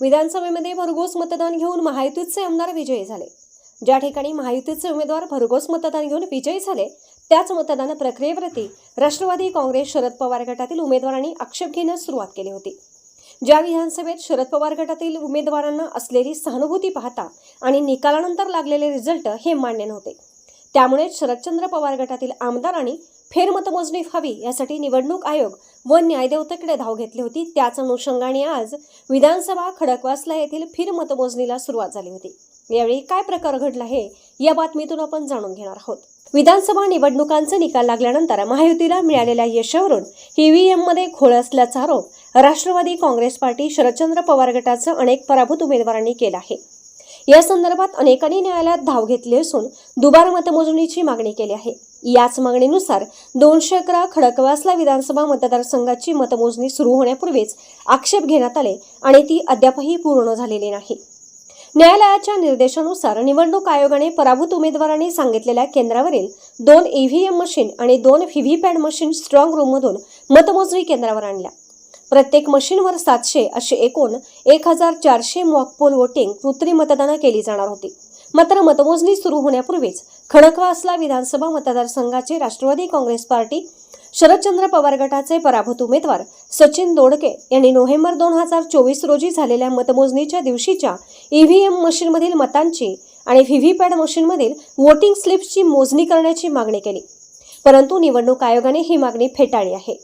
विधानसभेमध्ये भरघोस मतदान घेऊन महायुतीचे आमदार विजयी झाले. ज्या ठिकाणी महायुतीचे उमेदवार भरघोस मतदान घेऊन विजयी झाले त्याच मतदान प्रक्रियेप्रती राष्ट्रवादी काँग्रेस शरद पवार गटातील उमेदवारांनी आक्षेप घेण्यास सुरुवात केली होती. ज्या विधानसभेत शरद पवार गटातील उमेदवारांना असलेली सहानुभूती पाहता आणि निकालानंतर लागलेले रिझल्ट हे मान्य नव्हते. त्यामुळे शरदचंद्र पवार गटातील आमदारांनी फेरमतमोजणी व्हावी यासाठी निवडणूक आयोग व न्यायदेवतेकडे धाव घेतली होती. त्याच अनुषंगाने आज विधानसभा खडकवासला येथील फेरमतमोजणीला सुरुवात झाली होती. यावेळी काय प्रकार घडला हे या बातमीतून आपण जाणून घेणार आहोत. विधानसभा निवडणुकांचे निकाल लागल्यानंतर महायुतीला मिळालेल्या यशावरून ईव्हीएममध्ये घोळ असल्याचा आरोप राष्ट्रवादी काँग्रेस पार्टी शरदचंद्र पवार गटाचं अनेक पराभूत उमेदवारांनी केला आहे. या संदर्भात अनेकांनी न्यायालयात धाव घेतली असून दुबार मतमोजणीची मागणी केली आहे. याच मागणीनुसार दोनशे अकरा खडकवासला विधानसभा मतदारसंघाची मतमोजणी सुरू होण्यापूर्वीच आक्षेप घेण्यात आले आणि ती अद्यापही पूर्ण झालेली नाही. न्यायालयाच्या निर्देशानुसार निवडणूक आयोगाने पराभूत उमेदवारांनी सांगितलेल्या केंद्रावरील दोन ईव्हीएम मशीन आणि दोन व्हीव्हीपॅट मशीन स्ट्रॉंग रूममधून मतमोजणी केंद्रावर आणल्या. प्रत्येक मशीनवर सातशे असे एकूण एक हजार चारशे मॉकपोल वोटिंग कृत्रिम मतदानं केली जाणार होती. मात्र मतमोजणी सुरू होण्यापूर्वीच खडकवासला विधानसभा मतदारसंघाचे राष्ट्रवादी काँग्रेस पार्टी शरदचंद्र पवार गटाचे पराभूत उमेदवार सचिन दोडके यांनी नोव्हेंबर दोन हजार चोवीस रोजी झालेल्या मतमोजणीच्या दिवशीच्या ईव्हीएम मशीनमधील मतांची आणि व्हीव्हीपॅट मशीनमधील वोटिंग स्लिप्सची मोजणी करण्याची मागणी केली. परंतु निवडणूक आयोगाने ही मागणी फेटाळली आहे.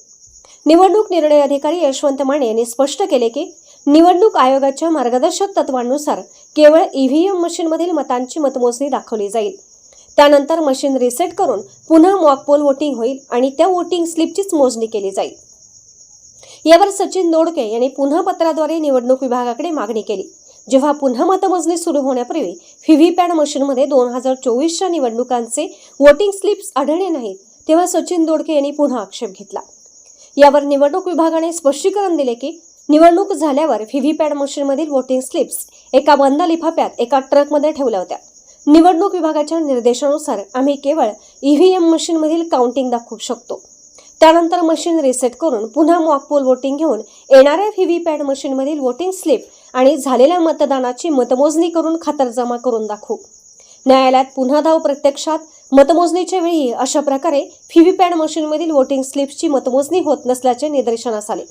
निवडणूक निर्णय अधिकारी यशवंत माने यांनी स्पष्ट केले की निवडणूक आयोगाच्या मार्गदर्शक तत्वांनुसार केवळ ईव्हीएम मशीनमधील मतांची मतमोजणी दाखवली जाईल. त्यानंतर मशीन रिसेट करून पुन्हा मॉकपोल वोटिंग होईल आणि त्या वोटिंग स्लिपचीच मोजणी केली जाईल. यावर सचिन दोडके यांनी पुन्हा पत्राद्वारे निवडणूक विभागाकडे मागणी केली. जेव्हा पुन्हा मतमोजणी सुरू होण्यापूर्वी व्हीव्हीपॅट मशीनमध्ये दोन हजार चोवीसच्या निवडणुकांचे वोटिंग स्लिप्स आढळले नाहीत तेव्हा सचिन दोडके यांनी पुन्हा आक्षेप घेतला. यावर निवडणूक विभागाने स्पष्टीकरण दिले की निवडणूक झाल्यावर व्हीव्हीपॅट मशीनमधील वोटिंग स्लिप्स एका बंद लिफाफ्यात एका ट्रकमध्ये ठेवल्या होत्या. निवडणूक विभागाच्या निर्देशानुसार आम्ही केवळ ईव्हीएम मशीनमधील काउंटिंग दाखवू शकतो. त्यानंतर मशीन रिसेट करून पुन्हा मॉकपोल वोटिंग घेऊन येणाऱ्या व्हीव्हीपॅट मशीनमधील वोटिंग स्लिप आणि झालेल्या मतदानाची मतमोजणी करून खातरजमा करून दाखवू. न्यायालयात पुन्हा धाव प्रत्यक्षात मतमोजणीच्या वेळी अशा प्रकारे व्हीव्हीपॅट मशीनमधील वोटिंग स्लिप्सची मतमोजणी होत नसल्याचे निदर्शनास आले.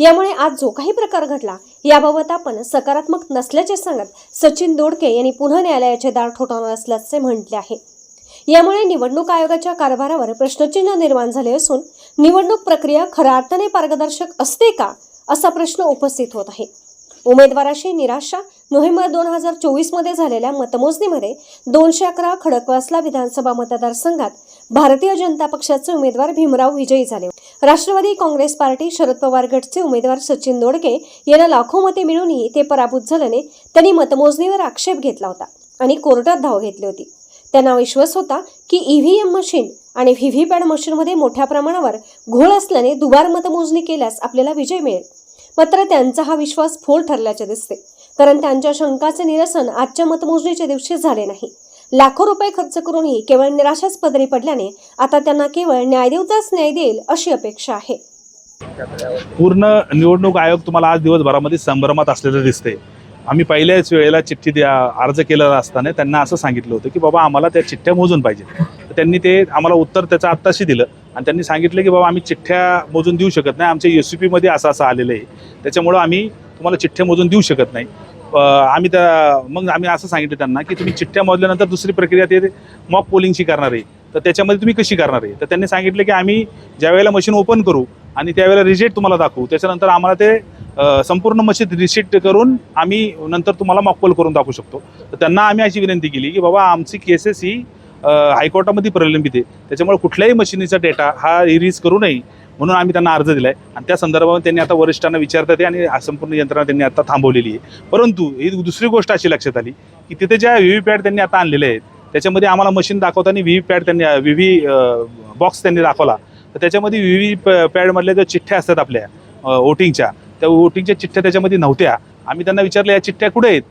यामुळे आज जो काही प्रकार घडला याबाबत आपण सकारात्मक नसल्याचे सांगत सचिन दोडके यांनी पुन्हा न्यायालयाचे दार ठोठावणार असल्याचे म्हटले आहे. यामुळे निवडणूक आयोगाच्या कारभारावर प्रश्नचिन्ह निर्माण झाले असून निवडणूक प्रक्रिया खऱ्या अर्थाने पारदर्शक असते का असा प्रश्न उपस्थित होत आहे. उमेदवाराशी निराशा नोव्हेंबर दोन हजार चोवीसमध्ये झालेल्या मतमोजणीमध्ये दोनशे अकरा खडकवासला विधानसभा मतदारसंघात भारतीय जनता पक्षाचे उमेदवार भीमराव विजयी झाले राष्ट्रवादी काँग्रेस पार्टी शरद पवार गटचे उमेदवार सचिन दोडके यांना लाखो मते मिळूनही ते पराभूत झाल्याने त्यांनी मतमोजणीवर आक्षेप घेतला होता आणि कोर्टात धाव घेतली होती. त्यांना विश्वास होता की ईव्हीएम मशीन आणि व्हीव्हीपॅट मशीनमध्ये मोठ्या प्रमाणावर घोळ असल्याने दुबार मतमोजणी केल्यास आपल्याला विजय मिळेल. मात्र त्यांचा हा विश्वास फोल ठरल्याचे दिसते. कारण त्यांच्या शंकाचे निरसन आजच्या मतमोजणीच्या दिवशी झाले नाही. लाखो रुपये खर्च करूनही केवळ निराशाच पदरी पडल्याने आता त्यांना केवळ न्यायदेवताच न्याय देईल अशी अपेक्षा आहे. पूर्ण निवडणूक आयोग तुम्हाला आज दिवसभरामध्ये संभ्रमात असलेलं दिसते आम्ही पहिल्याच वेळेला चिठ्ठी द्या अर्ज केलेला असताना त्यांना असं सांगितलं होतं की बाबा आम्हाला त्या चिठ्ठ्या मोजून पाहिजे. तर त्यांनी ते आम्हाला उत्तर त्याचं आत्ताशी दिलं आणि त्यांनी सांगितलं की बाबा आम्ही चिठ्ठ्या मोजून देऊ शकत नाही. आमच्या एसमध्ये असं असं आलेलं आहे. त्याच्यामुळं आम्ही तुम्हाला चिठ्ठ्या मोजून देऊ शकत नाही. आम्ही त्या मग आम्ही असं सांगितलं त्यांना की तुम्ही चिठ्ठ्या मोजल्यानंतर दुसरी प्रक्रिया ते मॉक पोलिंगची करणार आहे. तर त्याच्यामध्ये तुम्ही कशी करणार आहे? तर त्यांनी सांगितलं की आम्ही ज्या वेळेला मशीन ओपन करू आणि त्यावेळेला रिजेक्ट तुम्हाला दाखवू त्याच्यानंतर आम्हाला ते संपूर्ण मशीन रिसिट करून आम्ही नंतर तुम्हाला मॉकपोल करून दाखवू शकतो. तर त्यांना आम्ही अशी विनंती केली की बाबा आमची केसेस ही हायकोर्टामध्ये प्रलंबित आहे. त्याच्यामुळे कुठल्याही मशिनीचा डेटा हा रिलीज करू नये म्हणून आम्ही त्यांना अर्ज दिला आहे आणि त्या संदर्भात त्यांनी आता वरिष्ठांना विचारतात आहे आणि संपूर्ण यंत्रणा त्यांनी आता थांबवलेली आहे. परंतु ही दुसरी गोष्ट अशी लक्षात आली की तिथे ज्या व्ही व्ही पॅड त्यांनी आता आणलेले आहेत त्याच्यामध्ये आम्हाला मशीन दाखवताना व्ही व्ही पॅड त्यांनी व्ही व्ही बॉक्स त्यांनी दाखवला. तर त्याच्यामध्ये व्ही व्ही पॅडमधल्या ज्या चिठ्ठ्या असतात आपल्या वोटिंगच्या त्या वोटिंगच्या चिठ्ठ्या त्याच्यामध्ये नव्हत्या. आम्ही त्यांना विचारलं या चिठ्ठ्या कुठे आहेत?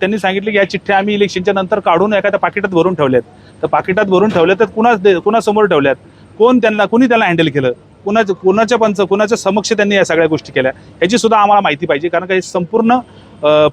त्यांनी सांगितलं की या चिठ्ठ्या आम्ही इलेक्शनच्या नंतर काढून एखाद्या पाकिटात भरून ठेवल्यात. तर पाकिटात भरून ठेवल्या तर कुणा कुणासमोर ठेवल्यात? कोण त्यांना कुणी त्याला हँडल केलं? कुणाचं कुणाच्या पंच कुणाच्या समक्ष त्यांनी या सगळ्या गोष्टी केल्या? ह्याची सुद्धा आम्हाला माहिती पाहिजे कारण का हे संपूर्ण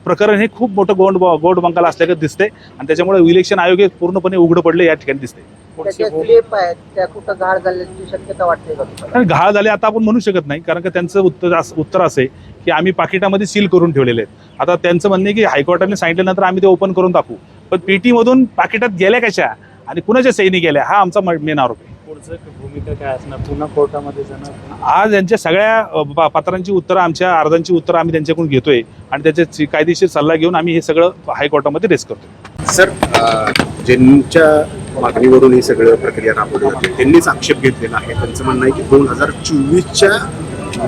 प्रकरण हे खूप मोठं गोंड गोड बंगाल असल्याचं दिसते आणि त्याच्यामुळे इलेक्शन आयोग हे पूर्णपणे उघडं पडले या ठिकाणी दिसते त्याच्या स्लिप आहेत त्या कुठं घाण झाल्याची शक्यता वाटते का तुम्हाला? आणि घाळ झाले आता आपण म्हणू शकत नाही कारण का त्यांचं उत्तर अस- उत्तर असे की आम्ही पाकिटामध्ये सील करून ठेवलेले आहेत. आता त्यांचं म्हणणे आहे की हायकोर्टाने सांगितल्यानंतर आम्ही ते ओपन करून दाखवू पण पीटी मधून पाकिटात गेल्या कशा? आणि कुणाच्या सैनी गेल्या? हा आमचा मेन आरोप आहे. पुढचं भूमिका काय असणार? पुन्हा कोर्टामध्ये जाणार? आज यांच्या सगळ्या अ, प- पत्रांची उत्तरं आमच्या अर्जांची उत्तरं आम्ही त्यांच्याकडून घेतोय. आणि त्याचे कायदेशीर सल्ला घेऊन आम्ही हे सगळं हायकोर्टामध्ये रेस करतो सर अ, ज्यांच्या मागणीवरून ही सगळं प्रक्रिया राबवली जाते. त्यांनीच आक्षेप घेतलेला आहे. त्यांचं म्हणणं आहे की दोन हजार चोवीसच्या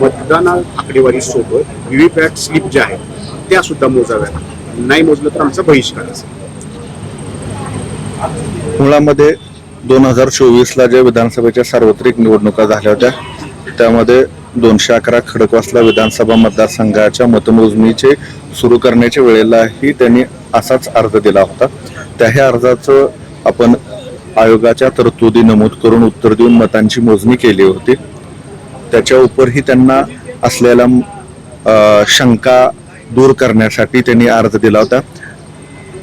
मतदान आकडेवारी सोबत व्हीव्हीपॅट स्लिप ज्या आहेत त्या सुद्धा मोजाव्यात. नाही मोजलं तर आमचा बहिष्कार असेल. मुळामध्ये दोन हजार चोवीसला ज्या विधानसभेच्या सार्वत्रिक निवडणुका झाल्या होत्या त्यामध्ये दोनशे अकरा खडकवासला विधानसभा मतदारसंघाच्या मतमोजणीचे सुरू करण्याच्या वेळेलाही त्यांनी असाच अर्ज दिला होता. त्याही अर्जाचं आपण आयोगाच्या तरतुदी नमूद करून उत्तर देऊन मतांची मोजणी केली होती. त्याच्या उपरही त्यांना असलेल्या शंका दूर करण्यासाठी त्यांनी अर्ज दिला होता.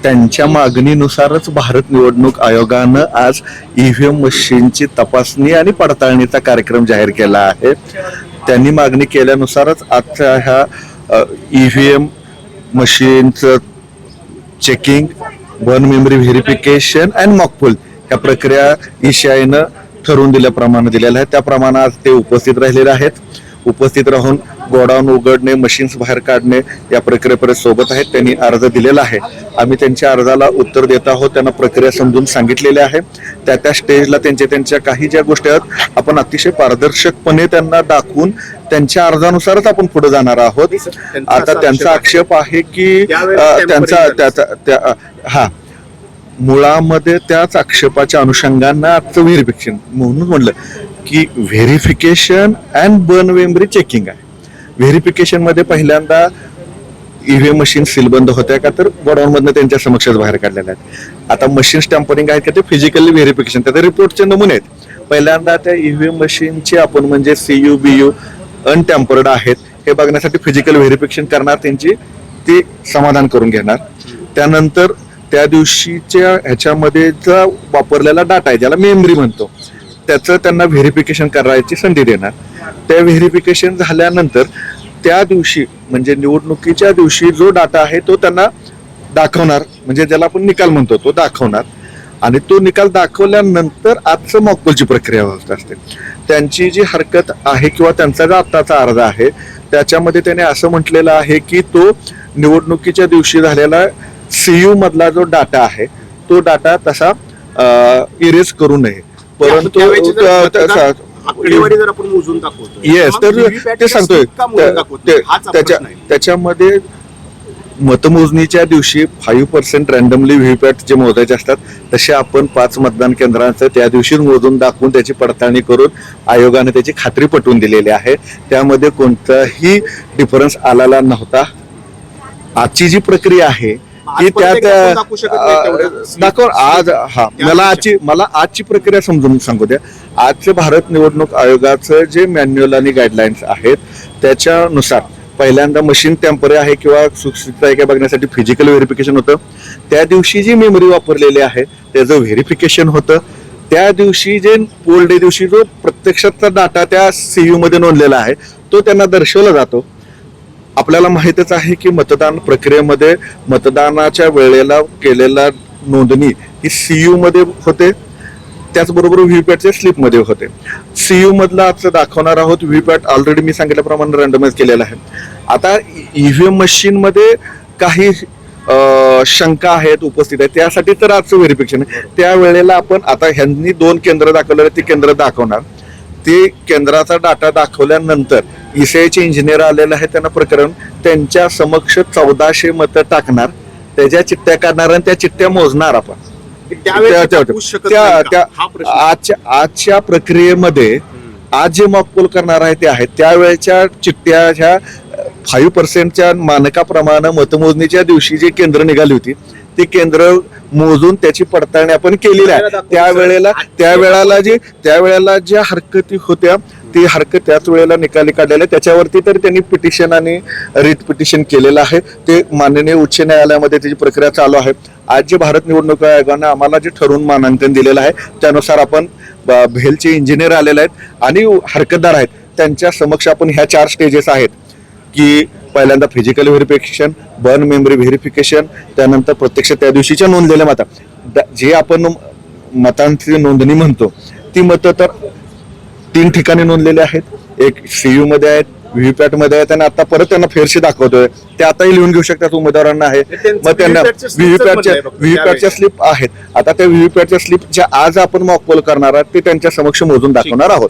त्यांच्या मागणीनुसारच भारत निवडणूक आयोगानं आज ईव्हीएम मशीनची तपासणी आणि पडताळणीचा कार्यक्रम जाहीर केला आहे. त्यांनी मागणी केल्यानुसारच आजच्या ह्या EVM मशीनचं checking one memory verification and mock poll ह्या प्रक्रिया ईशाईनं ठरवून दिल्याप्रमाणे दिलेल्या आहेत. त्याप्रमाणे आज ते उपस्थित राहिलेले आहेत. उपस्थित राहून गोडाऊन उघडणे मशीन्स बाहेर काढणे या प्रक्रियेपर्यंत सोबत आहेत. त्यांनी अर्ज दिलेला आहे. आम्ही त्यांच्या अर्जाला उत्तर देत आहोत. त्यांना प्रक्रिया समजून सांगितलेली आहे. त्या त्या स्टेजला त्यांच्या त्यांच्या काही ज्या गोष्टी आहेत आपण अतिशय पारदर्शकपणे त्यांना दाखवून त्यांच्या अर्जानुसारच आपण पुढे जाणार आहोत. आता त्यांचा आक्षेप आहे की त्यांचा. त्याचा हा. मुळामध्ये त्याच आक्षेपाच्या अनुषंगानं आजचं व्हेरिफिकेशन म्हणून म्हणलं की verification and burn memory checking आहे. व्हेरिफिकेशनमध्ये पहिल्यांदा ईव्हीएम मशीन सीलबंद होत्या का तर गोडाऊनमधनं त्यांच्या समक्षच बाहेर काढलेल्या आहेत. आता मशीन स्टॅम्परिंग आहेत का ते फिजिकली व्हेरिफिकेशन त्याचे रिपोर्टचे नमुने आहेत. पहिल्यांदा त्या ईव्हीएम मशीनचे आपण म्हणजे C U B U untampered आहेत हे बघण्यासाठी फिजिकल व्हेरिफिकेशन करणार त्यांची ते समाधान करून घेणार. त्यानंतर त्या दिवशीच्या ह्याच्यामध्ये जो वापरलेला डाटा आहे ज्याला मेमरी म्हणतो त्याचं त्यांना व्हेरिफिकेशन करायची संधी देणार. त्या व्हेरिफिकेशन झाल्यानंतर त्या दिवशी म्हणजे निवडणुकीच्या दिवशी जो डाटा आहे तो त्यांना दाखवणार. म्हणजे ज्याला आपण निकाल म्हणतो तो दाखवणार. आणि तो निकाल दाखवल्यानंतर आजचं मॉकपोलची प्रक्रिया होत असते. त्यांची जी हरकत आहे किंवा त्यांचा जो आत्ताचा अर्ज आहे त्याच्यामध्ये त्याने असं म्हटलेलं आहे की तो निवडणुकीच्या दिवशी झालेला सीयू मधला जो डाटा आहे तो डाटा तसा इरेज करू नये. परंतु आकडेवारी जर आपण मोजून दाखवतो येस तर ते सांगतोय. त्याच्या. त्याच्यामध्ये मतमोजणीच्या दिवशी फाईव्ह पर्सेंट रॅन्डमली व्हीपॅट जे मोजायचे असतात तसे आपण पाच मतदान केंद्रांचं त्या दिवशीच मोजून दाखवून त्याची पडताळणी करून आयोगाने त्याची खात्री पटवून दिलेली आहे. त्यामध्ये कोणताही डिफरन्स आलेला नव्हता. आजची जी प्रक्रिया आहे की त्यात आपण दाखवू आज हा त्या मला. आजची मला आजची प्रक्रिया समजून सांगू द्या. आजचे भारत निवडणूक आयोगाचं जे मॅन्युअल आणि गाईडलाईन्स आहेत त्याच्यानुसार पहिल्यांदा मशीन टेम्परे आहे किंवा सुरक्षितता आहे का बघण्यासाठी फिजिकल व्हेरिफिकेशन होतं. त्या दिवशी जी मेमरी वापरलेली आहे त्याचं व्हेरिफिकेशन होतं. त्या दिवशी जे पोल डे दिवशी जो प्रत्यक्षातचा डाटा त्या सीयू मध्ये नोंदलेला आहे तो त्यांना दर्शवला जातो. आपल्याला माहितच आहे की मतदान प्रक्रियेमध्ये मतदानाच्या वेळेला केलेला नोंदणी ही सी मध्ये होते. त्याचबरोबर व्हीपॅटच्या स्लिपमध्ये होते. सी मधला आजचं दाखवणार आहोत. व्हीपॅट ऑलरेडी मी सांगितल्याप्रमाणे रँडमाइज केलेला आहे. आता ईव्हीएम मशीन मशीनमध्ये काही शंका आहेत उपस्थित आहेत. त्यासाठी तर आजचं व्हेरिफिकेशन आहे. त्या वेळेला आपण आता ह्यांनी दोन केंद्र दाखवलेलं ते केंद्र दाखवणार. ते केंद्राचा डाटा दाखवल्यानंतर ईसीआयचे इंजिनियर आलेले आहेत त्यांना प्रकरण त्यांच्या समक्ष चौदाशे मतं टाकणार. त्याच्या चिठ्ठ्या काढणार आणि त्या चिठ्ठ्या मोजणार आपण. हा आजच्या आजच्या प्रक्रियेमध्ये आज जे मॉकपोल करणार आहे ते आहेत. त्यावेळेच्या चिठ्ठ्या ह्या फाईव्ह पर्सेंटच्या मानकाप्रमाणे मतमोजणीच्या दिवशी जी केंद्र निघाली होती ती केंद्र मोजून त्याची पडताळणी आपण केलेली आहे. त्यावेळेला त्यावेळेला जे त्यावेळेला ज्या हरकती होत्या ती हरकत त्याच वेळेला निकाली काढलेल्या त्याच्यावरती तर त्यांनी पिटिशन आणि रिट पिटिशन केलेलं आहे. ते माननीय उच्च न्यायालयामध्ये त्याची प्रक्रिया चालू आहे. आज जे भारत निवडणूक आयोगानं आम्हाला जे ठरवून मानांकन दिलेलं आहे त्यानुसार आपण भेलचे इंजिनियर आलेले आहेत आणि हरकतदार आहेत. त्यांच्या समक्ष आपण ह्या चार स्टेजेस आहेत. की पहिल्यांदा physical verification burn memory verification त्यानंतर प्रत्यक्ष त्या दिवशीच्या नोंदलेल्या मता. जे आपण मतांची नोंदणी म्हणतो ती मतं तर तीन ठिकाणी नोंदलेले आहेत. एक सीयू मध्ये आहेत व्हीव्हीपॅटमध्ये आहेत आणि आता परत त्यांना फेरशी दाखवतोय. ते आताही लिहून घेऊ शकतात उमेदवारांना आहे. मग त्यांना व्हीव्हीपॅटच्या व्हीव्हीपॅटच्या स्लिप आहेत. आता त्या व्हीव्हीपॅटच्या स्लिप ज्या आज आपण मॉकपोल करणार आहात ते त्यांच्या समक्ष मोजून दाखवणार आहोत.